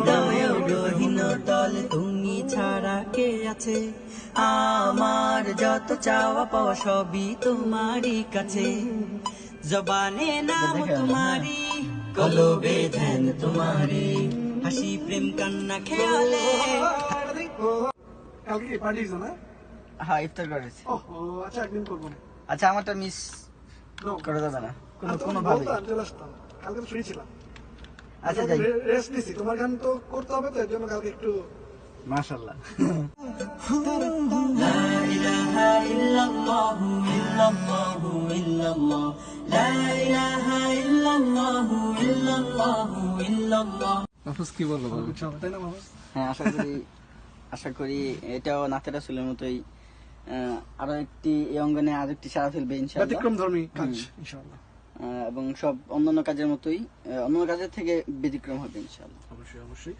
হৃদয় গহীন তল তুমি ছাড়া কে আছে? আমার যত চাওয়া পাওয়া সবই তোমারই কাছে। জবানে নাম তোমারি কলবে ধ্যান তোমারি হাসি প্রেম কান্না খেয়ালে। কালকে কি পার্টি না? হ্যাঁ ইফতার করেছি আচ্ছা একদিন করব আচ্ছা আমারটা মিস. করা যাবে না। কোনো কোনো ভাবে। কালকে তো ফ্রি ছিলাম। আচ্ছা যাই। রেস্ট তোমার গান তো করতে হবে তো এর জন্য কালকে একটু মাশাআল্লাহ। হ্যাঁ, আশা করি এটাও নাতেরা সুলের মতোই আরও একটি অঙ্গনে আর একটি সারা ফেলবে ইনশাল্লাহ ব্যতিক্রম ধর্মী কাজ এবং সব অন্যান্য কাজের মতোই অন্যান্য অন্য কাজের থেকে ব্যতিক্রম হবে ইনশাআল্লাহ। অবশ্যই অবশ্যই।